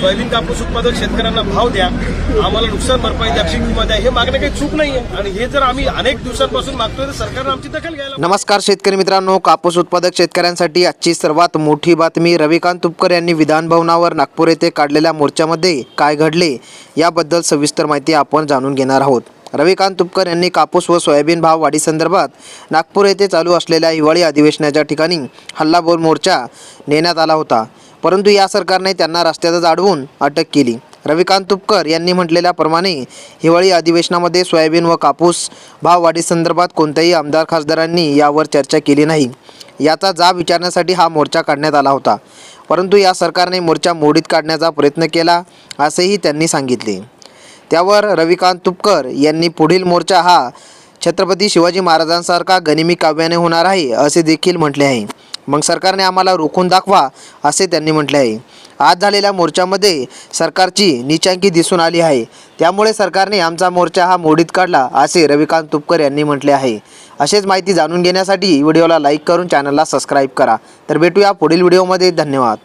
Soybean कापूस उत्पादक शेतकऱ्यांना भाव द्या आम्हाला नुकसान भरपाई द्या पीक विमा द्या हे मागणं काही चूक नाही आहे आणि हे जर आम्ही अनेक दिवसांपासून मागतोय तर सरकारनं आमची दखल घ्यायला नमस्कार शेतकरी मित्रांनो कापूस उत्पादक शेतकऱ्यांसाठी आजची सर्वात मोठी बातमी रविकांत तुपकर यांनी विधान भवनावर नागपूर येथे काढलेल्या मोर्चामध्ये काय घडले याबद्दल सविस्तर माहिती आपण जाणून घेणार आहोत. रविकांत तुपकर यांनी कापूस व सोयाबीन भाव वाढीसंदर्भात नागपूर येथे चालू असलेल्या हिवाळी अधिवेशनाच्या ठिकाणी हल्लाबोल मोर्चा नेण्यात आला होता. परंतु या सरकारने त्यांना रस्त्यातच अडवून अटक केली. रविकांत तुपकर यांनी म्हटलेल्याप्रमाणे हिवाळी अधिवेशनामध्ये सोयाबीन व कापूस भाववाढीसंदर्भात कोणत्याही आमदार खासदारांनी यावर चर्चा केली नाही. याचा जाब विचारण्यासाठी हा मोर्चा काढण्यात आला होता. परंतु या सरकारने मोर्चा मोडीत काढण्याचा प्रयत्न केला असेही त्यांनी सांगितले. त्यावर रविकांत तुपकर यांनी पुढील मोर्चा हा छत्रपती शिवाजी महाराजांसारखा गनिमी काव्याने होणार आहे असे देखील म्हटले आहे. मग सरकारने आम्हाला रोखून दाखवा असे त्यांनी म्हटले आहे. आज झालेल्या मोर्चामध्ये सरकारची निचांकी दिसून आली आहे. त्यामुळे सरकारने आमचा मोर्चा हा मोडीत काढला असे रविकांत तुपकर यांनी म्हटले आहे. असेच माहिती जाणून घेण्यासाठी व्हिडिओला लाईक करून चॅनलला सबस्क्राईब करा. तर भेटूया पुढील व्हिडिओमध्ये. धन्यवाद.